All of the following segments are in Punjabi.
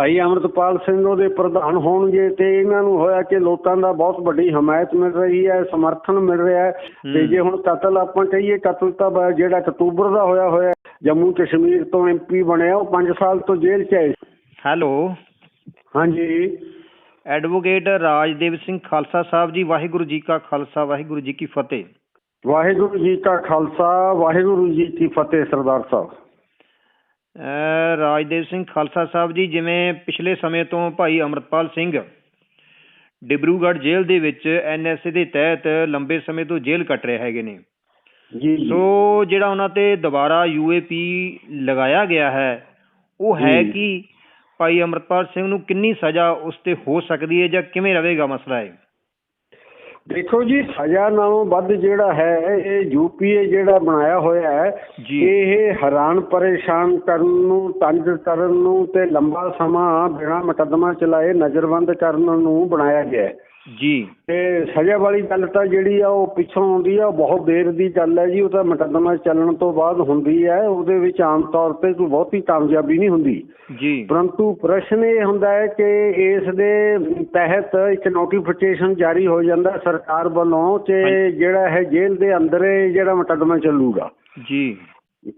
ਭਾਈ ਅਮਰਤਪਾਲ ਸਿੰਘ ਉਹਦੇ ਪ੍ਰਧਾਨ ਹੋਣਗੇ ਤੇ ਇਹਨਾਂ ਨੂੰ ਹੋਇਆ ਕਿ ਲੋਕਾਂ ਦਾ ਬਹੁਤ ਵੱਡੀ ਹਮਾਇਤ ਮਿਲ ਰਹੀ ਹੈ ਸਮਰਥਨ ਮਿਲ ਰਿਹਾ ਹੈ ਤੇ। ਜੇ ਹੁਣ ਕਤਲ ਆਪਾਂ ਕਹੀਏ ਕਤਲ ਤਾਂ ਜਿਹੜਾ ਅਕਤੂਬਰ ਦਾ ਹੋਇਆ ਹੋਇਆ ਜੰਮੂ ਕਸ਼ਮੀਰ ਤੋਂ ਐਮਪੀ ਬਣਿਆ ਉਹ 5 ਸਾਲ ਤੋਂ ਜੇਲ੍ਹ 'ਚ ਹੈ। ਹੈਲੋ। ਹਾਂਜੀ। ਐਡਵੋਕੇਟ ਰਾਜਦੇਵ ਸਿੰਘ ਖਾਲਸਾ ਸਾਹਿਬ ਜੀ ਵਾਹਿਗੁਰੂ ਜੀ ਕਾ ਖਾਲਸਾ ਵਾਹਿਗੁਰੂ ਜੀ ਕੀ ਫਤਿਹ। ਵਾਹਿਗੁਰੂ ਜੀ ਕਾ ਖਾਲਸਾ ਵਾਹਿਗੁਰੂ ਜੀ ਕੀ ਫਤਿਹ ਸਰਦਾਰ ਸਾਹਿਬ। ਰਾਜਦੇਵ ਸਿੰਘ ਖਾਲਸਾ ਸਾਹਿਬ ਜੀ ਜਿਵੇਂ ਪਿਛਲੇ ਸਮੇਂ ਤੋਂ ਭਾਈ ਅਮਰਤਪਾਲ ਸਿੰਘ ਡਿਬਰੂਗੜ੍ਹ ਜੇਲ੍ਹ ਦੇ ਵਿੱਚ ਐਨਐਸਏ ਦੇ ਤਹਿਤ ਲੰਬੇ ਸਮੇਂ ਤੋਂ ਜੇਲ੍ਹ ਕੱਟ ਰਹੇ ਹੈਗੇ ਨੇ। ਜੀ ਸੋ ਜਿਹੜਾ ਉਹਨਾਂ ਤੇ ਦੁਬਾਰਾ ਯੂਏਪੀ ਲਗਾਇਆ ਗਿਆ ਹੈ ਉਹ ਹੈ। ਕਿ ਭਾਈ ਅਮਰਤਪਾਲ ਸਿੰਘ ਨੂੰ ਕਿੰਨੀ ਸਜ਼ਾ ਉਸ ਤੇ ਹੋ ਸਕਦੀ ਹੈ ਜਾਂ ਕਿਵੇਂ ਰਹੇਗਾ ਮਸਲਾ ਹੈ ਦੇਖੋ ਜੀ ਸਜ਼ਾ ਨਾਲੋਂ ਵੱਧ ਜਿਹੜਾ ਹੈ ਇਹ ਯੂਪੀਏ ਜਿਹੜਾ ਬਣਾਇਆ ਹੋਇਆ ਹੈ। ਇਹ ਹੈਰਾਨ ਪਰੇਸ਼ਾਨ ਕਰਨ ਨੂੰ ਤੰਗ ਕਰਨ ਨੂੰ ਤੇ ਲੰਬਾ ਸਮਾਂ ਬਿਨਾਂ ਮੁਕੱਦਮਾ ਚਲਾਏ ਨਜ਼ਰਬੰਦ ਕਰਨ ਨੂੰ ਬਣਾਇਆ ਗਿਆ ਹੈ ਜੀ। ਤੇ ਸਜ਼ਾ ਵਾਲੀ ਗੱਲ ਤਾਂ ਜਿਹੜੀ ਆ ਉਹ ਪਿੱਛੋਂ ਆਉਂਦੀ ਆ ਉਹ ਬਹੁਤ ਦੇਰ ਦੀ ਗੱਲ ਹੈ ਜੀ। ਉਹ ਤਾਂ ਮੁਕੱਦਮਾ ਚੱਲਣ ਤੋਂ ਬਾਅਦ ਹੁੰਦੀ ਹੈ ਉਹਦੇ ਵਿੱਚ ਆਮ ਤੌਰ ਤੇ ਕੋਈ ਬਹੁਤੀ ਕਾਮਯਾਬੀ ਨਹੀਂ ਹੁੰਦੀ। ਜੀ। ਪਰੰਤੂ ਪ੍ਰਸ਼ਨ ਇਹ ਹੁੰਦਾ ਹੈ ਕਿ ਇਸ ਦੇ ਤਹਿਤ ਇੱਕ ਨੋਟੀਫਿਕੇਸ਼ਨ ਜਾਰੀ ਹੋ ਜਾਂਦਾ ਸਰਕਾਰ ਵੱਲੋਂ ਕਿ। ਜਿਹੜਾ ਹੈ ਜੇਲ੍ਹ ਦੇ ਅੰਦਰ ਜਿਹੜਾ ਮੁਕੱਦਮਾ ਚੱਲੂਗਾ। ਜੀ।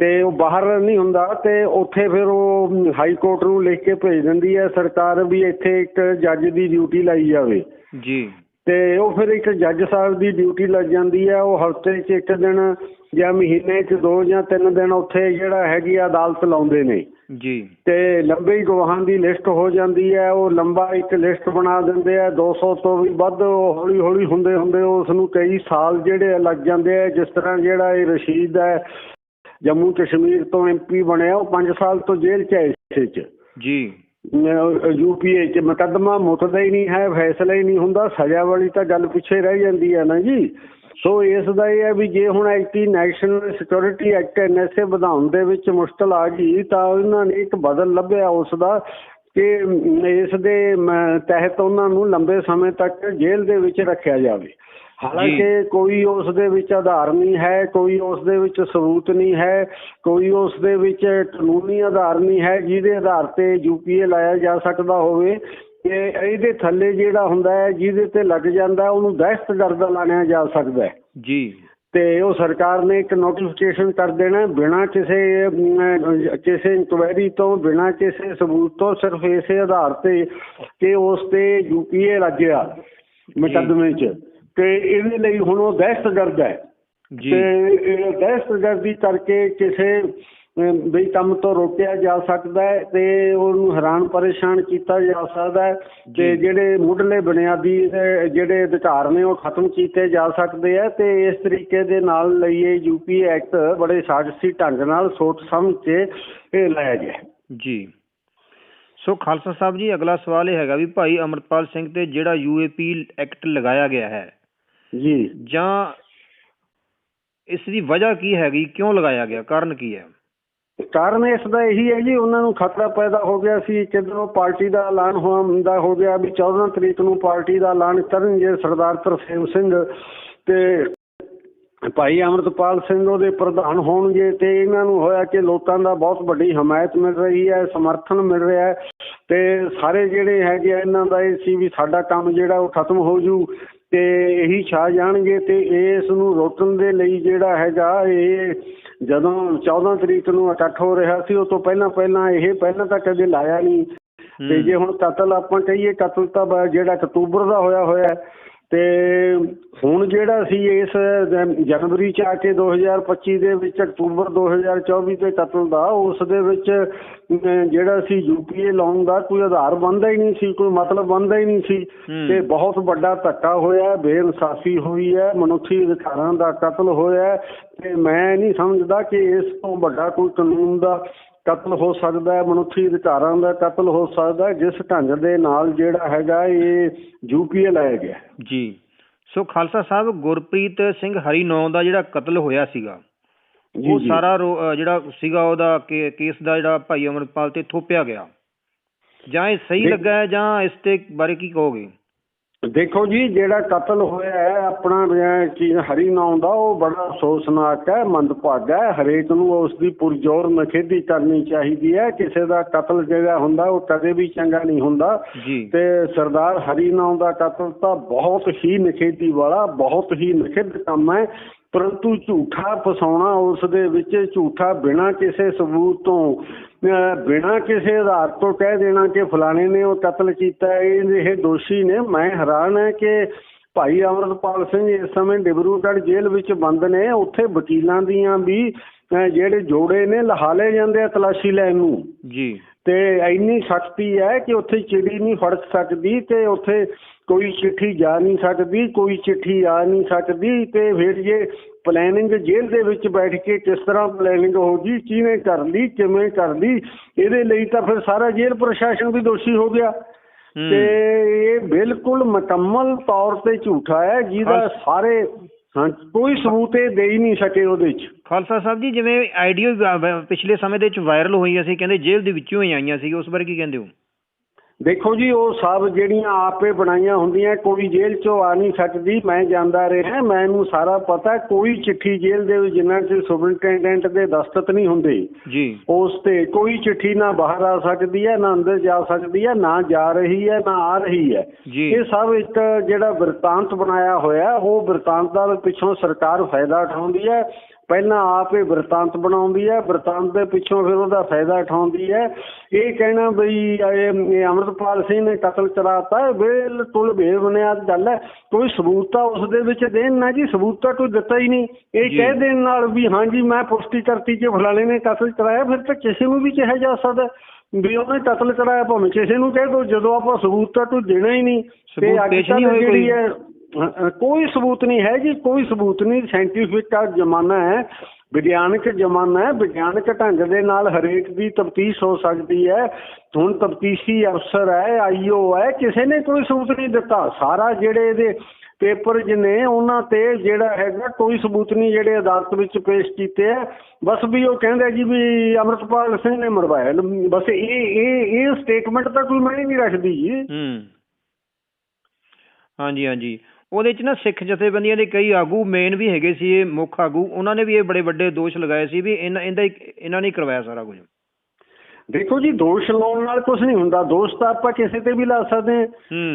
ਤੇ ਉਹ ਬਾਹਰ ਨਹੀਂ ਹੁੰਦਾ ਤੇ ਉੱਥੇ ਫਿਰ ਉਹ ਹਾਈ ਕੋਰਟ ਨੂੰ ਲਿਖ ਕੇ ਭੇਜ ਦਿੰਦੀ ਹੈ ਸਰਕਾਰ ਵੀ ਇੱਥੇ ਇੱਕ ਜੱਜ ਦੀ ਡਿਊਟੀ ਲਾਈ ਜਾਵੇ। ਜੀ। ਤੇ ਉਹ ਫਿਰ ਇੱਕ ਜੱਜ ਸਾਹਿਬ ਦੀ ਡਿਊਟੀ ਲੱਗ ਜਾਂਦੀ ਹੈ ਉਹ ਹਫ਼ਤੇ 'ਚ ਇੱਕ ਦਿਨ ਜਾਂ ਮਹੀਨੇ 'ਚ ਦੋ ਜਾਂ ਤਿੰਨ ਦਿਨ ਉੱਥੇ ਜਿਹੜਾ ਹੈਗੀ ਆ ਅਦਾਲਤ ਲਾਉਂਦੇ ਨੇ। ਜੀ। ਤੇ ਲੰਬੇ ਗਵਾਹਾਂ ਦੀ ਲਿਸਟ ਹੋ ਜਾਂਦੀ ਹੈ ਉਹ ਲੰਬਾ ਇੱਕ ਲਿਸਟ ਬਣਾ ਦਿੰਦੇ ਆ 200 ਤੋਂ ਵੀ ਵੱਧ ਹੌਲੀ ਹੌਲੀ ਹੁੰਦੇ ਹੁੰਦੇ ਉਸ ਨੂੰ ਕਈ ਸਾਲ ਜਿਹੜੇ ਲੱਗ ਜਾਂਦੇ ਆ ਜਿਸ ਤਰ੍ਹਾਂ ਜਿਹੜਾ ਇਹ ਰਸ਼ੀਦ ਹੈ ਜੰਮੂ ਕਸ਼ਮੀਰ ਤੋਂ ਐਮਪੀ ਬਣਿਆ ਉਹ 5 ਸਾਲ ਤੋਂ ਜੇਲ੍ਹ 'ਚ ਹੈ ਇਸੇ 'ਚ। ਜੀ। ਯੂਪੀਏ 'ਚ ਮੁਕੱਦਮਾ ਮੁੱਕਦਾ ਹੀ ਨਹੀਂ ਹੈ ਫੈਸਲਾ ਹੀ ਨਹੀਂ ਹੁੰਦਾ ਸਜ਼ਾ ਵਾਲੀ ਤਾਂ ਗੱਲ ਪਿੱਛੇ ਰਹਿ ਜਾਂਦੀ ਹੈ ਨਾ ਜੀ। ਸੋ ਇਸ ਦਾ ਇਹ ਹੈ ਵੀ ਜੇ ਹੁਣ act national security act NSA ਵਧਾਉਣ ਦੇ ਵਿੱਚ ਮੁਸ਼ਕਲ ਆ ਗਈ ਤਾਂ ਉਹਨਾਂ ਨੇ ਇੱਕ ਬਦਲ ਲੱਭਿਆ ਉਸ ਦਾ ਕਿ ਇਸ ਦੇ ਤਹਿਤ ਉਹਨਾਂ ਨੂੰ ਲੰਬੇ ਸਮੇਂ ਤੱਕ ਜੇਲ੍ਹ ਦੇ ਵਿੱਚ ਰੱਖਿਆ ਜਾਵੇ। ਹਾਲਾਂਕਿ ਕੋਈ ਉਸ ਦੇ ਵਿੱਚ ਆਧਾਰ ਨਹੀਂ ਹੈ ਕੋਈ ਉਸ ਦੇ ਵਿੱਚ ਸਬੂਤ ਨਹੀਂ ਹੈ ਕੋਈ ਉਸ ਦੇ ਵਿੱਚ ਕਾਨੂੰਨੀ ਆਧਾਰ ਨਹੀਂ ਹੈ ਜਿਹਦੇ ਆਧਾਰ ਤੇ ਯੂਪੀਏ ਲਾਇਆ ਜਾ ਸਕਦਾ ਹੋਵੇ ਕਿ ਇਹਦੇ ਥੱਲੇ ਜਿਹੜਾ ਹੁੰਦਾ ਹੈ ਜਿਹਦੇ ਤੇ ਲੱਗ ਜਾਂਦਾ ਉਹਨੂੰ ਦਹਿਸ਼ਤਗਰਦ ਲਾਣਿਆ ਜਾ ਸਕਦਾ ਹੈ। ਜੀ। ਤੇ ਉਹ ਸਰਕਾਰ ਨੇ ਇੱਕ ਨੋਟੀਫਿਕੇਸ਼ਨ ਕਰ ਦੇਣਾ ਬਿਨਾਂ ਕਿਸੇ ਕਿਸੇ ਇਨਕੁਆਇਰੀ ਤੋਂ ਬਿਨਾਂ ਕਿਸੇ ਸਬੂਤ ਤੋਂ ਸਿਰਫ ਇਸੇ ਆਧਾਰ ਤੇ ਕਿ ਉਸ ਤੇ ਯੂਪੀਏ ਲੱਗਿਆ ਮੁਕੱਦਮੇ 'ਚ। ਤੇ ਇਹਦੇ ਲਈ ਹੁਣ ਉਹ ਦਹਿਸ਼ਤਗਰਦ ਹੈ ਤੇ ਇਹ ਦਹਿਸ਼ਤਗਰਦੀ ਕਰਕੇ ਕਿਸੇ ਵੀ ਕੰਮ ਤੋਂ ਰੋਕਿਆ ਜਾ ਸਕਦਾ ਹੈ ਤੇ ਉਹਨੂੰ ਹੈਰਾਨ ਪਰੇਸ਼ਾਨ ਕੀਤਾ ਜਾ ਸਕਦਾ ਹੈ ਤੇ। ਜਿਹੜੇ ਮੁੱਢਲੇ ਬੁਨਿਆਦੀ ਜਿਹੜੇ ਅਧਿਕਾਰ ਨੇ ਉਹ ਖਤਮ ਕੀਤੇ ਜਾ ਸਕਦੇ ਆ ਤੇ ਇਸ ਤਰੀਕੇ ਦੇ ਨਾਲ ਲਈ ਇਹ ਯੂਪੀ ਐਕਟ ਬੜੇ ਸਾਜ਼ਿਸ਼ੀ ਢੰਗ ਨਾਲ ਸੋਚ ਸਮਝ ਕੇ ਇਹ ਲਾਇਆ ਗਿਆ। ਜੀ ਸੋ ਖਾਲਸਾ ਸਾਹਿਬ ਜੀ ਅਗਲਾ ਸਵਾਲ ਇਹ ਹੈਗਾ ਵੀ ਭਾਈ ਅਮਰਤਪਾਲ ਸਿੰਘ ਤੇ ਜਿਹੜਾ ਯੂਏਪੀ ਐਕਟ ਲਗਾਇਆ ਗਿਆ ਹੈ ਜੀ। ਜਾਂ ਇਸ ਦੀ ਵਜ੍ਹਾ ਕੀ ਹੈਗੀ? ਕਿਉਂ ਲਗਾਇਆ ਗਿਆ? ਕਾਰਨ ਕੀ ਹੈ? ਕਾਰਨ ਇਸ ਦਾ ਇਹੀ ਹੈ ਜੀ ਉਹਨਾਂ ਨੂੰ ਖਤਰਾ ਪੈਦਾ ਹੋ ਗਿਆ ਸੀ। ਕਿਧਰੋਂ ਪਾਰਟੀ ਦਾ ਐਲਾਨ ਹੁੰਦਾ ਹੋ ਗਿਆ ਵੀ 14 ਤਰੀਕ ਨੂੰ ਪਾਰਟੀ ਦਾ ਐਲਾਨ ਕਰਨਗੇ ਸਰਦਾਰ ਤਰਸੇਮ ਸਿੰਘ ਤੇ ਭਾਈ ਅਮਰਤਪਾਲ ਸਿੰਘ ਉਹਦੇ ਪ੍ਰਧਾਨ ਹੋਣਗੇ ਤੇ ਇਹਨਾਂ ਨੂੰ ਹੋਇਆ ਕਿ ਲੋਕਾਂ ਦਾ ਬਹੁਤ ਵੱਡੀ ਹਮਾਇਤ ਮਿਲ ਰਹੀ ਹੈ ਸਮਰਥਨ ਮਿਲ ਰਿਹਾ ਹੈ ਤੇ ਸਾਰੇ ਜਿਹੜੇ ਹੈਗੇ ਆ ਇਹਨਾਂ ਦਾ ਇਹ ਸੀ ਵੀ ਸਾਡਾ ਕੰਮ ਜਿਹੜਾ ਉਹ ਖਤਮ ਹੋ ਜੂ ਤੇ ਇਹੀ ਛਾ ਜਾਣਗੇ ਤੇ ਇਸ ਨੂੰ ਰੋਕਣ ਦੇ ਲਈ ਜਿਹੜਾ ਹੈਗਾ ਇਹ ਜਦੋਂ 14 ਤਰੀਕ ਨੂੰ ਇਕੱਠ ਹੋ ਰਿਹਾ ਸੀ ਉਹ ਤੋਂ ਪਹਿਲਾਂ ਪਹਿਲਾਂ ਇਹ ਪਹਿਲਾਂ ਤਾਂ ਕਦੇ ਲਾਇਆ ਨਹੀਂ ਤੇ। ਜੇ ਹੁਣ ਕਤਲ ਆਪਾਂ ਕਹੀਏ ਕਤਲ ਤਾਂ ਜਿਹੜਾ ਅਕਤੂਬਰ ਦਾ ਹੋਇਆ ਹੋਇਆ ਤੇ ਹੁਣ ਜਿਹੜਾ ਸੀ ਇਸ ਜਨ- ਜਨਵਰੀ ਚ ਆ ਕੇ 2025 ਦੇ ਵਿੱਚ ਅਕਤੂਬਰ 2024 ਦੇ ਕਤਲ ਦਾ ਉਸ ਦੇ ਵਿੱਚ ਜਿਹੜਾ ਸੀ ਯੂਪੀਏ ਲਾਉਣ ਦਾ ਕੋਈ ਆਧਾਰ ਬਣਦਾ ਹੀ ਨਹੀਂ ਸੀ ਕੋਈ ਮਤਲਬ ਬਣਦਾ ਹੀ ਨਹੀਂ ਸੀ। ਤੇ ਬਹੁਤ ਵੱਡਾ ਧੱਕਾ ਹੋਇਆ ਬੇਇਨਸਾਫੀ ਹੋਈ ਹੈ ਮਨੁੱਖੀ ਅਧਿਕਾਰਾਂ ਦਾ ਕਤਲ ਹੋਇਆ ਤੇ ਮੈਂ ਨਹੀਂ ਸਮਝਦਾ ਕਿ ਇਸ ਤੋਂ ਵੱਡਾ ਕੋਈ ਕਾਨੂੰਨ ਦਾ ਕਤਲ ਹੋ ਸਕਦਾ ਹੈ ਮਨੁੱਖੀ ਅਧਿਕਾਰਾਂ ਦਾ ਕਤਲ ਹੋ ਸਕਦਾ ਹੈ ਜਿਸ ਢੰਗ ਦੇ ਨਾਲ ਜਿਹੜਾ ਹੈਗਾ ਇਹ ਯੂਪੀਏ ਲਾਇਆ ਗਿਆ। ਜੀ। ਸੋ ਖਾਲਸਾ ਸਾਹਿਬ ਗੁਰਪ੍ਰੀਤ ਸਿੰਘ ਹਰੀਨੌਂ ਦਾ ਜਿਹੜਾ ਕਤਲ ਹੋਇਆ ਸੀਗਾ ਉਹ ਸਾਰਾ ਜਿਹੜਾ ਸੀਗਾ ਉਹਦਾ ਕੇਸ ਦਾ ਜਿਹੜਾ ਭਾਈ ਅਮਰਪਾਲ ਤੇ ਥੋਪਿਆ ਗਿਆ। ਜਾਂ ਇਹ ਸਹੀ ਲੱਗਾ ਹੈ ਜਾਂ ਇਸ ਤੇ ਬਾਰੇ ਕੀ ਕਹੋਗੇ? ਦੇਖੋ ਜੀ ਜਿਹੜਾ ਕਤਲ ਹੋਇਆ ਹੈ ਆਪਣਾ ਚੀਜ਼ ਹਰੀ ਨਾਮ ਦਾ ਉਹ ਬੜਾ ਅਫਸੋਸਨਾਕ ਹੈ ਮੰਦਭਾਗਾ ਹੈ। ਹਰੇਕ ਨੂੰ ਉਸ ਦੀ ਪੁਰਜ਼ੋਰ ਨਖੇਦੀ ਕਰਨੀ ਚਾਹੀਦੀ ਹੈ। ਕਿਸੇ ਦਾ ਕਤਲ ਜਿਹੜਾ ਹੁੰਦਾ ਉਹ ਕਦੇ ਵੀ ਚੰਗਾ ਨਹੀਂ ਹੁੰਦਾ। ਤੇ ਸਰਦਾਰ ਹਰੀ ਨਾਮ ਦਾ ਕਤਲ ਤਾਂ ਬਹੁਤ ਹੀ ਨਖੇਦੀ ਵਾਲਾ ਬਹੁਤ ਹੀ ਨਖਿੱਧ ਕੰਮ ਹੈ। ਪਰੰਤੂ ਝੂਠਾ ਫਸਾਉਣਾ ਉਸ ਦੇ ਵਿੱਚ ਝੂਠਾ ਬਿਨਾਂ ਕਿਸੇ ਸਬੂਤ ਤੋਂ ਬਿਨਾਂ ਕਿਸੇ ਆਧਾਰ ਤੋਂ ਕਹਿ ਦੇਣਾ ਕਿ ਫਲਾਣੇ ਨੇ ਉਹ ਕਤਲ ਕੀਤਾ ਇਹ ਇਹ ਦੋਸ਼ੀ ਨੇ ਮੈਂ ਹੈਰਾਨ ਹੈ ਕਿ ਭਾਈ ਅਮਰਪਾਲ ਸਿੰਘ ਇਸ ਸਮੇਂ ਡਿਬਰੂਗੜ੍ਹ ਜੇਲ੍ਹ ਵਿੱਚ ਬੰਦ ਨੇ ਉੱਥੇ ਵਕੀਲਾਂ ਦੀਆਂ ਵੀ ਜਿਹੜੇ ਜੋੜੇ ਨੇ ਲਹਾਲੇ ਜਾਂਦੇ ਆ ਤਲਾਸ਼ੀ ਲੈਣ ਨੂੰ। ਜੀ। ਤੇ ਇੰਨੀ ਸਖਤੀ ਹੈ ਕਿ ਉੱਥੇ ਚਿੜੀ ਨਹੀਂ ਫੜ ਸਕਦੀ ਤੇ ਉੱਥੇ ਕੋਈ ਚਿੱਠੀ ਜਾ ਨਹੀਂ ਸਕਦੀ ਕੋਈ ਚਿੱਠੀ ਆ ਨਹੀਂ ਸਕਦੀ ਤੇ ਫਿਰ ਜੇ ਪਲੈਨਿੰਗ ਜੇਲ੍ਹ ਦੇ ਵਿੱਚ ਬੈਠ ਕੇ ਕਿਸ ਤਰ੍ਹਾਂ ਪਲੈਨਿੰਗ ਹੋਗੀ ਕਿਹਨੇ ਕਰ ਲਈ ਕਿਵੇਂ ਕਰ ਲਈ ਇਹਦੇ ਲਈ ਤਾਂ ਫਿਰ ਸਾਰਾ ਜੇਲ੍ਹ ਪ੍ਰਸ਼ਾਸਨ ਵੀ ਦੋਸ਼ੀ ਹੋ ਗਿਆ। ਹੂੰ। ਤੇ ਇਹ ਬਿਲਕੁਲ ਮੁਕੰਮਲ ਤੌਰ ਤੇ ਝੂਠਾ ਹੈ ਜਿਹਦਾ ਹਾਂ। ਸਾਰੇ ਹਾਂ ਕੋਈ ਸਬੂਤ ਇਹ ਦੇ ਹੀ ਨਹੀਂ ਸਕੇ ਉਹਦੇ 'ਚ। ਖਾਲਸਾ ਸਾਹਿਬ ਜੀ ਜਿਵੇਂ ਆਈਡੀਓ ਪਿਛਲੇ ਸਮੇਂ ਦੇ ਵਿੱਚ ਵਾਇਰਲ ਹੋਈ ਅਸੀਂ ਕਹਿੰਦੇ ਜੇਲ੍ਹ ਦੇ ਵਿੱਚੋਂ ਹੀ ਆਈਆਂ ਸੀ ਉਸ ਬਾਰੇ ਕੀ ਕਹਿੰਦੇ ਹੋ? ਦੇਖੋ ਜੀ ਉਹ ਸਭ ਜਿਹੜੀਆਂ ਆਪੇ ਬਣਾਈਆਂ ਹੁੰਦੀਆਂ ਕੋਈ ਜੇਲ੍ਹ ਚੋਂ ਆ ਨਹੀਂ ਸਕਦੀ ਮੈਂ ਜਾਂਦਾ ਰਿਹਾ ਮੈਨੂੰ ਸਾਰਾ ਪਤਾ ਕੋਈ ਚਿੱਠੀ ਜੇਲ੍ਹ ਦੇ ਵਿੱਚ ਜਿੰਨਾ ਚਿਰ ਸੁਪਰਡੈਂਟੈਂਟ ਦੇ ਦਸਤਖਤ ਨਹੀਂ ਹੁੰਦੇ ਜੀ। ਉਸ ਤੇ ਕੋਈ ਚਿੱਠੀ ਨਾ ਬਾਹਰ ਆ ਸਕਦੀ ਹੈ ਨਾ ਅੰਦਰ ਜਾ ਸਕਦੀ ਹੈ ਨਾ ਜਾ ਰਹੀ ਹੈ ਨਾ ਆ ਰਹੀ ਹੈ। ਇਹ ਸਭ ਇੱਕ ਜਿਹੜਾ ਵਰਤਾਂਤ ਬਣਾਇਆ ਹੋਇਆ ਉਹ ਵਰਤਾਂਤ ਦਾ ਪਿੱਛੋਂ ਸਰਕਾਰ ਫਾਇਦਾ ਉਠਾਉਂਦੀ ਹੈ ਪਹਿਲਾਂ ਆਪ ਇਹ ਵਰਤਾਂਤ ਬਣਾਉਂਦੀ ਹੈ ਵਰਤਾਂਤ ਦੇ ਪਿੱਛੋਂ ਫਿਰ ਉਹਦਾ ਫਾਇਦਾ ਉਠਾਉਂਦੀ ਹੈ ਇਹ ਕਹਿਣਾ ਬਈ ਇਹ ਅੰਮ੍ਰਿਤਪਾਲ ਸਿੰਘ ਨੇ ਕਤਲ ਕਰਾਤਾ ਇਹ ਬਿਲਕੁਲ ਬੇਬੁਨਿਆਦ ਗੱਲ ਹੈ ਕੋਈ ਸਬੂਤ ਤਾਂ ਉਸ ਦੇ ਵਿੱਚ ਦੇਣ ਨਾ ਜੀ ਸਬੂਤ ਤਾਂ ਕੋਈ ਦਿੱਤਾ ਹੀ ਨਹੀਂ ਇਹ। ਕਹਿ ਦੇਣ ਨਾਲ ਵੀ ਹਾਂਜੀ ਮੈਂ ਪੁਸ਼ਟੀ ਕਰਤੀ ਕਿ ਫਲਾਣੇ ਨੇ ਕਤਲ ਕਰਾਇਆ ਫਿਰ ਤਾਂ ਕਿਸੇ ਨੂੰ ਵੀ ਕਿਹਾ ਜਾ ਸਕਦਾ ਵੀ ਉਹਨੇ ਕਤਲ ਕਰਾਇਆ ਭਾਵੇਂ ਕਿਸੇ ਨੂੰ ਕਹਿ ਦੋ ਜਦੋਂ ਆਪਾਂ ਸਬੂਤ ਤਾਂ ਕੋਈ ਦੇਣਾ ਹੀ ਨਹੀਂ ਅੱਜ ਤੱਕ ਹੋਏ ਜਿਹੜੀ ਕੋਈ? ਹੈ ਕੋਈ ਸਬੂਤ ਨਹੀਂ ਹੈ ਜੀ, ਕੋਈ ਸਬੂਤ ਨਹੀਂ। ਸਾਇੰਟੀਫਿਕ ਦਾ ਜ਼ਮਾਨਾ ਹੈ, ਵਿਗਿਆਨਕ ਜ਼ਮਾਨਾ ਹੈ। ਵਿਗਿਆਨਕ ਢੰਗ ਦੇ ਨਾਲ ਹਰੇਕ ਦੀ ਤਫਤੀਸ਼ ਹੋ ਸਕਦੀ ਹੈ। ਹੁਣ ਤਫਤੀਸ਼ੀ ਅਫਸਰ ਹੈ ਆਈਓ ਹੈ, ਕਿਸੇ ਨੇ ਕੋਈ ਸਬੂਤ ਨਹੀਂ ਦਿੱਤਾ। ਸਾਰਾ ਜਿਹੜੇ ਇਹਦੇ ਪੇਪਰ ਨੇ, ਉਹਨਾਂ ਤੇ ਜਿਹੜਾ ਹੈਗਾ ਕੋਈ ਸਬੂਤ ਨਹੀਂ, ਜਿਹੜੇ ਅਦਾਲਤ ਵਿੱਚ ਪੇਸ਼ ਕੀਤੇ ਆ। ਬਸ ਵੀ ਉਹ ਕਹਿੰਦੇ ਜੀ ਵੀ ਅਮਰਤਪਾਲ ਸਿੰਘ ਨੇ ਮਰਵਾਇਆ। ਬਸ ਇਹ ਇਹ ਇਹ ਸਟੇਟਮੈਂਟ ਤਾਂ ਕੋਈ ਮਾਇਨੇ ਨਹੀਂ ਰੱਖਦੀ ਜੀ। ਹੂੰ। ਹਾਂਜੀ ਹਾਂਜੀ। ਉਹਦੇ ਚ ਨਾ ਸਿੱਖ ਜਥੇਬੰਦੀਆਂ ਦੇ ਕਈ ਆਗੂ ਮੇਨ ਵੀ ਹੈਗੇ ਸੀ ਇਹ ਮੁੱਖ ਆਗੂ ਉਹਨਾਂ ਨੇ ਵੀ ਇਹ ਬੜੇ ਵੱਡੇ ਦੋਸ਼ ਲਗਾਏ ਸੀ ਵੀ ਇਹਨਾਂ ਇਹਦਾ ਇਹਨਾਂ ਨੇ ਕਰਵਾਇਆ ਸਾਰਾ ਕੁਝ। ਦੇਖੋ ਜੀ ਦੋਸ਼ ਲਾਉਣ ਨਾਲ ਕੁਝ ਨਹੀਂ ਹੁੰਦਾ ਦੋਸ਼ ਤਾਂ ਆਪਾਂ ਕਿਸੇ ਤੇ ਵੀ ਲਾ ਸਕਦੇ ਹਾਂ।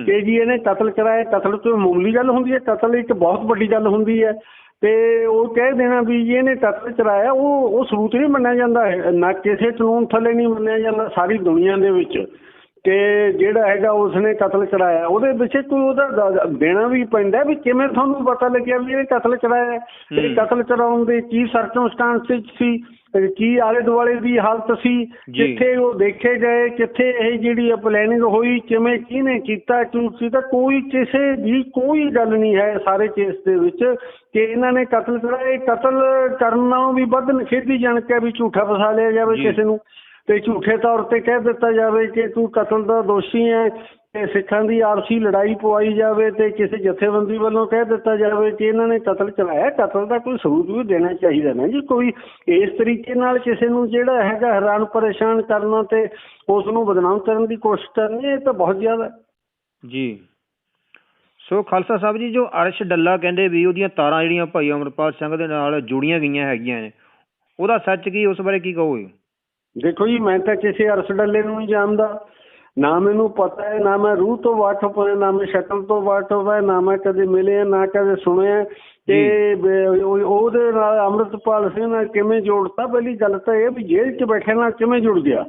ਕਿ ਜੀ ਇਹਨੇ ਕਤਲ ਕਰਾਇਆ ਕਤਲ ਤੋਂ ਮਾਮੂਲੀ ਗੱਲ ਹੁੰਦੀ ਹੈ ਕਤਲ ਇੱਕ ਬਹੁਤ ਵੱਡੀ ਗੱਲ ਹੁੰਦੀ ਹੈ। ਤੇ ਉਹ ਕਹਿ ਦੇਣਾ ਵੀ ਜੀ ਇਹਨੇ ਕਤਲ ਕਰਾਇਆ ਉਹ ਉਹ ਸਬੂਤ ਨਹੀਂ ਮੰਨਿਆ ਜਾਂਦਾ ਹੈ। ਨਾ ਕਿਸੇ ਕਾਨੂੰਨ ਥੱਲੇ ਨਹੀਂ ਮੰਨਿਆ ਜਾਂਦਾ ਸਾਰੀ ਦੁਨੀਆ ਦੇ ਵਿੱਚ। ਤੇ ਜਿਹੜਾ ਹੈਗਾ ਉਸਨੇ ਕਤਲ ਕਰਾਇਆ ਉਹਦੇ ਵਿੱਚ ਕੋਈ ਉਹਦਾ ਦੇਣਾ ਵੀ ਪੈਂਦਾ ਵੀ ਕਿਵੇਂ ਤੁਹਾਨੂੰ ਪਤਾ ਲੱਗਿਆ ਵੀ ਇਹ ਕਤਲ ਕਰਾਇਆ? ਇਹ। ਕਤਲ ਕਰਾਉਣ ਦੇ ਕੀ ਸਰਕਮਸਟੈਂਸਸ ਸੀ? ਤੇ ਕੀ ਆਲੇ ਦੁਆਲੇ ਦੀ ਹਾਲਤ ਸੀ। ਕਿੱਥੇ ਉਹ ਦੇਖੇ ਗਏ? ਕਿੱਥੇ ਇਹ ਜਿਹੜੀ ਪਲੈਨਿੰਗ ਹੋਈ? ਕਿਵੇਂ ਕਿਹਨੇ ਕੀਤਾ? ਕਿਉਂ ਕੀਤਾ ਕੋਈ ਕਿਸੇ ਦੀ ਕੋਈ ਗੱਲ ਨਹੀਂ ਹੈ ਸਾਰੇ ਕੇਸ ਦੇ ਵਿੱਚ ਕਿ ਇਹਨਾਂ ਨੇ ਕਤਲ ਕਰਾਇਆ ਇਹ ਕਤਲ ਕਰਨ ਨਾਲੋਂ ਵੀ ਵੱਧ ਨਖੇਦੀ ਜਾਣ ਕੇ ਵੀ ਝੂਠਾ ਫਸਾ ਲਿਆ ਜਾਵੇ। ਕਿਸੇ ਨੂੰ। ਤੇ ਝੂਠੇ ਤੌਰ ਤੇ ਕਹਿ ਦਿੱਤਾ ਜਾਵੇ ਕਿ ਤੂੰ ਕਤਲ ਦਾ ਦੋਸ਼ੀ ਹੈ ਤੇ ਸਿੱਖਾਂ ਦੀ ਆਪਸੀ ਲੜਾਈ ਪਵਾਈ ਜਾਵੇ ਤੇ ਕਿਸੇ ਜਥੇਬੰਦੀ ਵੱਲੋਂ ਕਹਿ ਦਿੱਤਾ ਜਾਵੇ ਕਿ ਇਹਨਾਂ ਨੇ ਕਤਲ ਕਰਾਇਆ। ਕਤਲ ਦਾ ਕੋਈ ਸਬੂਤ ਵੀ ਦੇਣਾ ਚਾਹੀਦਾ ਨਾ ਜੀ। ਕੋਈ ਇਸ ਤਰੀਕੇ ਨਾਲ ਕਿਸੇ ਨੂੰ ਜਿਹੜਾ ਹੈਗਾ ਹੈਰਾਨ ਪਰੇਸ਼ਾਨ ਕਰਨਾ ਤੇ ਉਸ ਨੂੰ ਬਦਨਾਮ ਕਰਨ ਦੀ ਕੋਸ਼ਿਸ਼ ਕਰਨੀ, ਇਹ ਤਾਂ ਬਹੁਤ ਜ਼ਿਆਦਾ ਜੀ। ਸੋ ਖਾਲਸਾ ਸਾਹਿਬ ਜੀ, ਜੋ ਅਰਸ਼ ਡੱਲਾ ਕਹਿੰਦੇ ਵੀ ਉਹਦੀਆਂ ਤਾਰਾਂ ਜਿਹੜੀਆਂ ਭਾਈ ਅਮਰਪਾਲ ਸਿੰਘ ਦੇ ਨਾਲ ਜੁੜੀਆਂ ਗਈਆਂ ਹੈਗੀਆਂ ਨੇ, ਉਹਦਾ ਸੱਚ ਕੀ, ਉਸ ਬਾਰੇ ਕੀ ਕਹੋਗੇ? ਦੇਖੋ ਜੀ ਮੈਂ ਤਾਂ ਕਿਸੇ ਅਰਸ ਡੱਲੇ ਨੂੰ ਨਹੀਂ ਜਾਣਦਾ। ਨਾ ਮੈਨੂੰ ਪਤਾ ਹੈ ਨਾ ਮੈਂ ਰੂਹ ਤੋਂ ਵਾਕਫ ਹਾਂ ਨਾ ਮੈਂ ਸ਼ਕਲ ਤੋਂ ਵਾਕਫ ਹੈ ਨਾ ਮੈਂ ਕਦੇ ਮਿਲੇ ਨਾ ਕਦੇ ਸੁਣਿਆ ਤੇ ਉਹਦੇ ਨਾਲ ਅੰਮ੍ਰਿਤਪਾਲ ਸਿੰਘ ਨਾਲ ਕਿਵੇਂ ਜੋੜਤਾ? ਪਹਿਲੀ ਗੱਲ ਤਾਂ ਇਹ ਵੀ ਜੇਲ੍ਹ 'ਚ ਬੈਠੇ ਨਾਲ ਕਿਵੇਂ ਜੁੜ ਗਿਆ।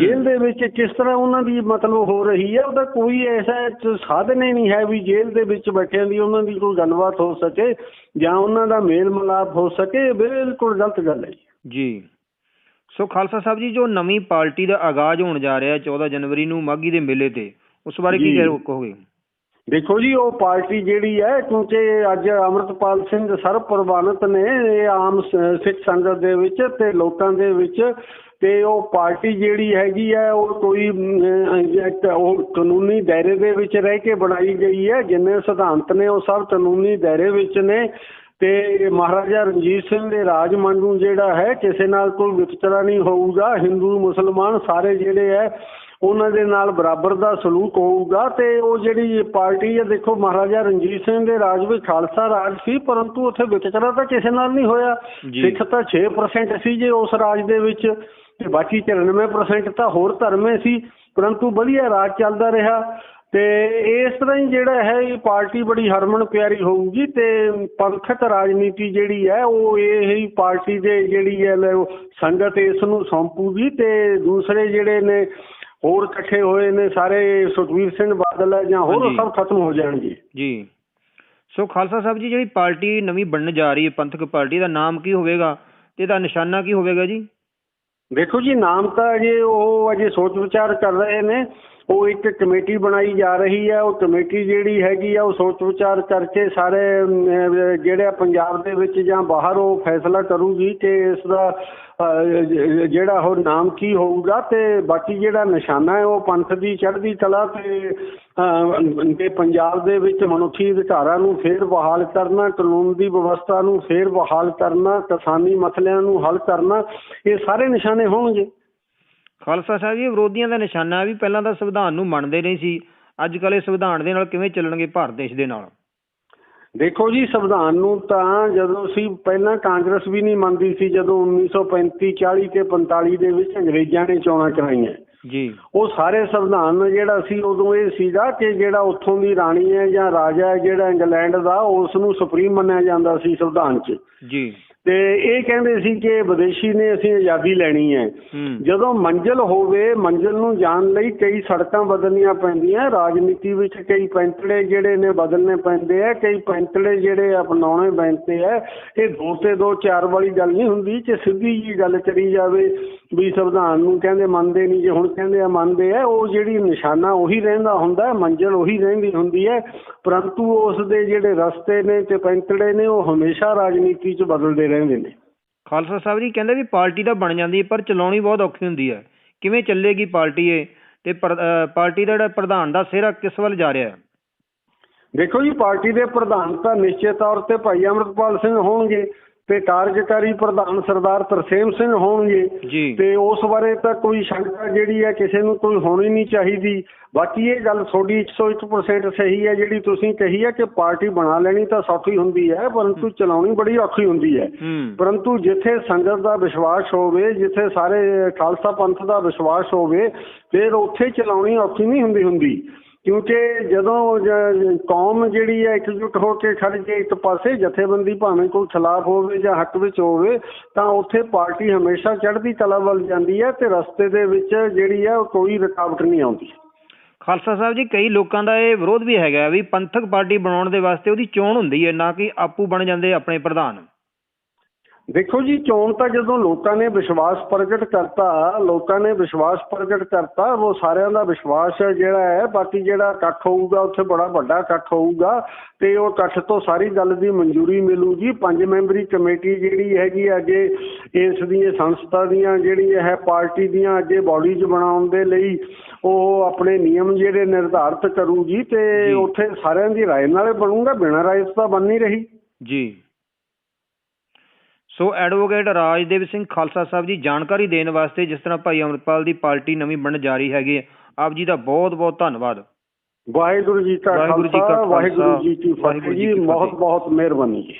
ਜੇਲ੍ਹ ਦੇ ਵਿੱਚ ਕਿਸ ਤਰ੍ਹਾਂ ਉਹਨਾਂ ਦੀ ਮਤਲਬ ਹੋ ਰਹੀ ਹੈ? ਉਹਦਾ ਕੋਈ ਐਸਾ ਸਾਧਨ ਹੀ ਨਹੀਂ ਹੈ ਵੀ ਜੇਲ੍ਹ ਦੇ ਵਿੱਚ ਬੈਠਿਆਂ ਦੀ ਉਹਨਾਂ ਦੀ ਕੋਈ ਗੱਲਬਾਤ ਹੋ ਸਕੇ ਜਾਂ ਉਹਨਾਂ ਦਾ ਮੇਲ ਮਿਲਾਪ ਹੋ ਸਕੇ। ਬਿਲਕੁਲ ਗਲਤ ਗੱਲ ਹੈ ਜੀ। ਸੋ ਖਾਲਸਾ ਸਾਹਿਬ ਜੀ ਜੋ ਨਵੀਂ ਪਾਰਟੀ ਦਾ ਆਗਾਜ਼ ਹੋਣ ਜਾ ਰਿਹਾ ਹੈ 14 ਜਨਵਰੀ ਨੂੰ ਮਾਗੀ ਦੇ ਮੇਲੇ ਤੇ ਉਸ ਬਾਰੇ ਕੀ ਕਹੋਗੇ? ਦੇਖੋ ਜੀ ਉਹ ਪਾਰਟੀ ਜਿਹੜੀ ਹੈ ਕਿਉਂਕਿ ਅੱਜ ਅਮਰਤਪਾਲ ਸਿੰਘ ਸਰਪ੍ਰਵਾਨਿਤ ਨੇ ਇਹ ਆਮ ਸਿੱਖ ਸੰਗਤ ਦੇ ਵਿੱਚ ਤੇ ਲੋਕਾਂ ਦੇ ਵਿੱਚ ਤੇ ਉਹ ਪਾਰਟੀ ਜਿਹੜੀ ਹੈਗੀ ਹੈ ਉਹ ਕੋਈ ਉਹ ਕਾਨੂੰਨੀ ਦਾਇਰੇ ਦੇ ਵਿੱਚ ਰਹਿ ਕੇ ਬਣਾਈ ਗਈ ਹੈ ਜਿੰਨੇ ਸਿਧਾਂਤ ਨੇ ਉਹ ਸਭ ਕਾਨੂੰਨੀ ਦਾਇਰੇ ਵਿੱਚ ਨੇ। ਤੇ ਮਹਾਰਾਜਾ ਰਣਜੀਤ ਸਿੰਘ ਦੇ ਰਾਜ ਮੰਨੂ ਜਿਹੜਾ ਹੈ ਕਿਸੇ ਨਾਲ ਕੋਈ ਵਿਤਕਰਾ ਨਹੀਂ ਹੋਊਗਾ। ਹਿੰਦੂ ਮੁਸਲਮਾਨ ਸਾਰੇ ਜਿਹੜੇ ਹੈ ਉਹਨਾਂ ਦੇ ਨਾਲ ਬਰਾਬਰ ਦਾ ਸਲੂਕ ਹੋਊਗਾ ਤੇ ਉਹ ਜਿਹੜੀ ਪਾਰਟੀ ਹੈ ਦੇਖੋ ਮਹਾਰਾਜਾ ਰਣਜੀਤ ਸਿੰਘ ਦੇ ਰਾਜ ਵਿੱਚ ਖਾਲਸਾ ਰਾਜ ਸੀ ਪਰੰਤੂ ਉੱਥੇ ਵਿਤਕਰਾ ਤਾਂ ਕਿਸੇ ਨਾਲ ਨਹੀਂ ਹੋਇਆ। ਸਿੱਖ ਤਾਂ 6% ਸੀ ਜੇ ਉਸ ਰਾਜ ਦੇ ਵਿੱਚ ਤੇ ਬਾਕੀ 94% ਤਾਂ ਹੋਰ ਧਰਮੇ ਸੀ ਪਰੰਤੂ ਵਧੀਆ ਰਾਜ ਚੱਲਦਾ ਰਿਹਾ। ਤੇ ਇਸ ਤਰ੍ਹਾਂ ਹੀ ਜਿਹੜਾ ਹੈ ਇਹ ਪਾਰਟੀ ਬੜੀ ਹਰਮਨ ਪਿਆਰੀ ਹੋਊਗੀ ਤੇ ਪੰਥਕ ਰਾਜਨੀਤੀ ਜਿਹੜੀ ਹੈ ਉਹ ਇਹ ਹੀ ਪਾਰਟੀ ਦੇ ਜਿਹੜੀ ਹੈ ਲੈ ਉਹ ਸੰਗਤ ਇਸ ਨੂੰ ਸੌਂਪੂਗੀ ਤੇ ਦੂਸਰੇ ਜਿਹੜੇ ਨੇ ਹੋਰ ਇਕੱਠੇ ਹੋਏ ਨੇ ਸਾਰੇ ਸੁਖਵੀਰ ਸਿੰਘ ਬਾਦਲ ਹੈ ਜਾਂ ਹੋਰ। ਸਭ ਖਤਮ ਹੋ ਜਾਣਗੇ। ਜੀ। ਸੋ ਖਾਲਸਾ ਸਾਹਿਬ ਜੀ ਜਿਹੜੀ ਪਾਰਟੀ ਨਵੀਂ ਬਣਨ ਜਾ ਰਹੀ ਹੈ ਪੰਥਕ ਪਾਰਟੀ ਦਾ ਨਾਮ ਕੀ ਹੋਵੇਗਾ? ਤੇ ਇਹਦਾ ਨਿਸ਼ਾਨਾ ਕੀ ਹੋਵੇਗਾ ਜੀ? ਦੇਖੋ ਜੀ ਨਾਮ ਤਾਂ ਅਜੇ ਉਹ ਅਜੇ ਸੋਚ ਵਿਚਾਰ ਕਰ ਰਹੇ ਨੇ। ਉਹ ਇੱਕ ਕਮੇਟੀ ਬਣਾਈ ਜਾ ਰਹੀ ਹੈ, ਉਹ ਕਮੇਟੀ ਜਿਹੜੀ ਹੈਗੀ ਆ, ਉਹ ਸੋਚ ਵਿਚਾਰ ਕਰਕੇ ਸਾਰੇ ਜਿਹੜੇ ਪੰਜਾਬ ਦੇ ਵਿੱਚ ਜਾਂ ਬਾਹਰ ਉਹ ਫੈਸਲਾ ਕਰੂਗੀ ਕਿ ਇਸ ਦਾ ਜਿਹੜਾ ਉਹ ਨਾਮ ਕੀ ਹੋਊਗਾ ਤੇ ਬਾਕੀ ਜਿਹੜਾ ਨਿਸ਼ਾਨਾ ਹੈ, ਉਹ ਪੰਥ ਦੀ ਚੜ੍ਹਦੀ ਕਲਾ ਤੇ ਤੇ ਪੰਜਾਬ ਦੇ ਵਿੱਚ ਮਨੁੱਖੀ ਅਧਿਕਾਰਾਂ ਨੂੰ ਫੇਰ ਬਹਾਲ ਕਰਨਾ, ਕਾਨੂੰਨ ਦੀ ਵਿਵਸਥਾ ਨੂੰ ਫੇਰ ਬਹਾਲ ਕਰਨਾ, ਕਿਸਾਨੀ ਮਸਲਿਆਂ ਨੂੰ ਹੱਲ ਕਰਨਾ, ਇਹ ਸਾਰੇ ਨਿਸ਼ਾਨੇ ਹੋਣਗੇ। ਖਾਲਸਾ ਸਾਹਿਬ ਜੀ ਵਿਰੋਧੀਆਂ ਦਾ ਨਿਸ਼ਾਨਾ ਵੀ ਪਹਿਲਾਂ ਤਾਂ ਸੰਵਿਧਾਨ ਨੂੰ ਮੰਨਦੇ ਨਹੀਂ ਸੀ। ਅੱਜ ਕੱਲ੍ਹ ਇਹ ਸੰਵਿਧਾਨ ਦੇ ਨਾਲ ਕਿਵੇਂ ਚੱਲਣਗੇ ਭਾਰਤ ਦੇਸ਼ ਦੇ ਨਾਲ? ਦੇਖੋ ਜੀ ਸੰਵਿਧਾਨ ਨੂੰ ਤਾਂ ਜਦੋਂ ਅਸੀਂ ਪਹਿਲਾਂ ਕਾਂਗਰਸ ਵੀ ਨਹੀਂ ਮੰਨਦੀ ਸੀ ਜਦੋਂ 1935 40 ਤੇ 45 ਦੇ ਵਿੱਚ ਅੰਗਰੇਜ਼ਾਂ ਨੇ ਚੋਣਾਂ ਕਰਾਈਆਂ। ਜੀ। ਉਹ ਸਾਰੇ ਸੰਵਿਧਾਨ ਜਿਹੜਾ ਸੀ ਉਦੋਂ ਇਹ ਸੀਗਾ ਕਿ ਜਿਹੜਾ ਉੱਥੋਂ ਦੀ ਰਾਣੀ ਹੈ ਜਾਂ ਰਾਜਾ ਹੈ ਜਿਹੜਾ ਇੰਗਲੈਂਡ ਦਾ ਉਸ ਨੂੰ ਸੁਪਰੀਮ ਮੰਨਿਆ ਜਾਂਦਾ ਸੀ ਸੰਵਿਧਾਨ 'ਚ। ਜੀ। ਤੇ ਇਹ ਕਹਿੰਦੇ ਸੀ ਕਿ ਵਿਦੇਸ਼ੀ ਨੇ ਅਸੀਂ ਆਜ਼ਾਦੀ ਲੈਣੀ ਹੈ। ਜਦੋਂ ਮੰਜ਼ਲ ਹੋਵੇ ਮੰਜ਼ਲ ਨੂੰ ਜਾਣ ਲਈ ਕਈ ਸੜਕਾਂ ਬਦਲਣੀਆਂ ਪੈਂਦੀਆਂ ਰਾਜਨੀਤੀ ਵਿੱਚ ਕਈ ਪੈਂਤੜੇ ਜਿਹੜੇ ਨੇ ਬਦਲਨੇ ਪੈਂਦੇ ਆ ਕਈ ਪੈਂਤੜੇ ਜਿਹੜੇ ਅਪਣਾਉਣੇ ਪੈਂਦੇ ਆ। ਇਹ ਦੋ ਤੇ ਦੋ ਚਾਰ ਵਾਲੀ ਗੱਲ ਨਹੀਂ ਹੁੰਦੀ ਕਿ ਸਿੱਧੀ ਜੀ ਗੱਲ ਕਰੀ ਜਾਵੇ। ਵੀ ਸੰਵਿਧਾਨ ਨੂੰ ਕਹਿੰਦੇ ਮੰਨਦੇ ਨਹੀਂ ਜੇ ਹੁਣ ਕਹਿੰਦੇ ਆ ਮੰਨਦੇ ਆ ਉਹ ਜਿਹੜੀ ਨਿਸ਼ਾਨਾ ਉਹੀ ਰਹਿੰਦਾ ਹੁੰਦਾ ਮੰਜ਼ਲ ਉਹੀ ਰਹਿੰਦੀ ਹੁੰਦੀ ਹੈ ਪਰੰਤੂ ਉਸ ਦੇ ਜਿਹੜੇ ਰਸਤੇ ਨੇ ਤੇ ਪੈਂਤੜੇ ਨੇ ਉਹ ਹਮੇਸ਼ਾ ਰਾਜਨੀਤੀ 'ਚ ਬਦਲਦੇ ਰਹਿੰਦੇ ਨੇ। ਖਾਲਸਾ ਸਾਹਿਬ ਜੀ ਕਹਿੰਦੇ ਵੀ ਪਾਰਟੀ ਤਾਂ ਬਣ ਜਾਂਦੀ ਹੈ ਪਰ ਚਲਾਉਣੀ ਬਹੁਤ ਔਖੀ ਹੁੰਦੀ ਹੈ। ਕਿਵੇਂ ਚੱਲੇਗੀ ਪਾਰਟੀ ਇਹ? ਤੇ ਪਾਰਟੀ ਦਾ ਜਿਹੜਾ ਪ੍ਰਧਾਨ ਦਾ ਸਿਹਰਾ ਕਿਸ ਵੱਲ ਜਾ ਰਿਹਾ ਹੈ? ਦੇਖੋ ਜੀ ਪਾਰਟੀ ਦੇ ਪ੍ਰਧਾਨ ਤਾਂ ਨਿਸ਼ਚਿਤ ਤੌਰ ਤੇ ਭਾਈ ਅਮਰਪਾਲ ਸਿੰਘ ਹੋਣਗੇ। ਤੇ ਕਾਰਜਕਾਰੀ ਪ੍ਰਧਾਨ ਸਰਦਾਰ ਤਰਸੇਮ ਸਿੰਘ ਹੋਣਗੇ। ਤੇ ਉਸ ਬਾਰੇ ਤਾਂ ਕੋਈ ਸ਼ੰਕਾ ਜਿਹੜੀ ਹੈ ਕਿਸੇ ਨੂੰ ਕੋਈ ਹੋਣੀ ਨਹੀਂ ਚਾਹੀਦੀ। ਬਾਕੀ ਇਹ ਗੱਲ ਤੁਹਾਡੀ 101% ਸਹੀ ਹੈ ਜਿਹੜੀ ਤੁਸੀਂ ਕਹੀ ਹੈ ਕਿ ਪਾਰਟੀ ਬਣਾ ਲੈਣੀ ਤਾਂ ਸੌਖੀ ਹੁੰਦੀ ਹੈ ਪਰੰਤੂ ਚਲਾਉਣੀ ਬੜੀ ਔਖੀ ਹੁੰਦੀ ਹੂੰ। ਪਰੰਤੂ ਜਿੱਥੇ ਸੰਗਤ ਦਾ ਵਿਸ਼ਵਾਸ ਹੋਵੇ ਜਿੱਥੇ ਸਾਰੇ ਖਾਲਸਾ ਪੰਥ ਦਾ ਵਿਸ਼ਵਾਸ ਹੋਵੇ ਫਿਰ ਉੱਥੇ ਚਲਾਉਣੀ ਔਖੀ ਨਹੀਂ ਹੁੰਦੀ ਹੁੰਦੀ। ਕਿਉਂਕਿ ਜਦੋਂ ਕੌਮ ਜਿਹੜੀ ਹੈ ਇਕਜੁੱਟ ਹੋ ਕੇ ਖੜ ਜੇ ਇੱਕ ਪਾਸੇ ਜਥੇਬੰਦੀ ਭਾਵੇਂ ਕੋਈ ਖਿਲਾਫ ਹੋਵੇ ਜਾਂ ਹੱਕ ਵਿੱਚ ਹੋਵੇ, ਤਾਂ ਉੱਥੇ ਪਾਰਟੀ ਹਮੇਸ਼ਾ ਚੜ੍ਹਦੀ ਕਲਾ ਵੱਲ ਜਾਂਦੀ ਹੈ ਤੇ ਰਸਤੇ ਦੇ ਵਿੱਚ ਜਿਹੜੀ ਹੈ ਕੋਈ ਰੁਕਾਵਟ ਨਹੀਂ ਆਉਂਦੀ। ਖਾਲਸਾ ਸਾਹਿਬ ਜੀ, ਕਈ ਲੋਕਾਂ ਦਾ ਇਹ ਵਿਰੋਧ ਵੀ ਹੈਗਾ ਵੀ ਪੰਥਕ ਪਾਰਟੀ ਬਣਾਉਣ ਦੇ ਵਾਸਤੇ ਉਹਦੀ ਚੋਣ ਹੁੰਦੀ ਹੈ, ਨਾ ਕਿ ਆਪੂ ਬਣ ਜਾਂਦੇ ਆਪਣੇ ਪ੍ਰਧਾਨ। ਦੇਖੋ ਜੀ ਚੋਣ ਤਾਂ ਜਦੋਂ ਲੋਕਾਂ ਨੇ ਵਿਸ਼ਵਾਸ ਪ੍ਰਗਟ ਕਰਤਾ ਲੋਕਾਂ ਨੇ ਵਿਸ਼ਵਾਸ ਪ੍ਰਗਟ ਕਰਤਾ ਉਹ ਸਾਰਿਆਂ ਦਾ ਵਿਸ਼ਵਾਸ ਜਿਹੜਾ ਹੈ ਬਾਕੀ ਜਿਹੜਾ ਇਕੱਠ ਹੋਊਗਾ ਉੱਥੇ ਬੜਾ ਵੱਡਾ ਇਕੱਠ ਹੋਊਗਾ ਤੇ ਉਹ ਇਕੱਠ ਤੋਂ ਸਾਰੀ ਗੱਲ ਦੀ ਮਨਜ਼ੂਰੀ ਮਿਲੂਗੀ। ਪੰਜ ਮੈਂਬਰੀ ਕਮੇਟੀ ਜਿਹੜੀ ਹੈਗੀ ਅੱਗੇ ਇਸ ਦੀਆਂ ਸੰਸਥਾ ਦੀਆਂ ਜਿਹੜੀ ਹੈ ਪਾਰਟੀ ਦੀਆਂ ਅੱਗੇ ਬਾਡੀਜ਼ ਬਣਾਉਣ ਦੇ ਲਈ ਉਹ ਆਪਣੇ ਨਿਯਮ ਜਿਹੜੇ ਨਿਰਧਾਰਤ ਕਰੂਗੀ ਤੇ। ਉੱਥੇ ਸਾਰਿਆਂ ਦੀ ਰਾਏ ਨਾਲੇ ਬਣੂਗਾ ਬਿਨਾਂ ਰਾਏ ਤੋਂ ਤਾਂ ਬਣ ਨਹੀਂ ਰਹੀ। ਜੀ। ਸੋ ਐਡਵੋਕੇਟ ਰਾਜਦੇਵ ਸਿੰਘ ਖਾਲਸਾ ਸਾਹਿਬ ਜੀ ਜਾਣਕਾਰੀ ਦੇਣ ਵਾਸਤੇ ਜਿਸ ਤਰ੍ਹਾਂ ਭਾਈ ਅਮਰਪਾਲ ਦੀ ਪਾਰਟੀ ਨਵੀਂ ਬਣਨ ਜਾ ਰਹੀ ਹੈਗੀ ਹੈ, ਆਪ ਜੀ ਦਾ ਬਹੁਤ ਬਹੁਤ ਧੰਨਵਾਦ ਵਾਹਿਗੁਰੂ ਜੀ ਕਾ ਵਾਹਿਗੁਰੂ ਜੀ ਕਾ ਖਾਲਸਾ ਵਾਹਿਗੁਰੂ ਜੀ ਕੀ ਫਤਿਹ ਵਾਹਿਗੁਰੂ ਜੀ ਜੀ ਕੀ ਬਹੁਤ ਫਤਿਹ। ਬਹੁਤ ਮਿਹਰਬਾਨੀ ਜੀ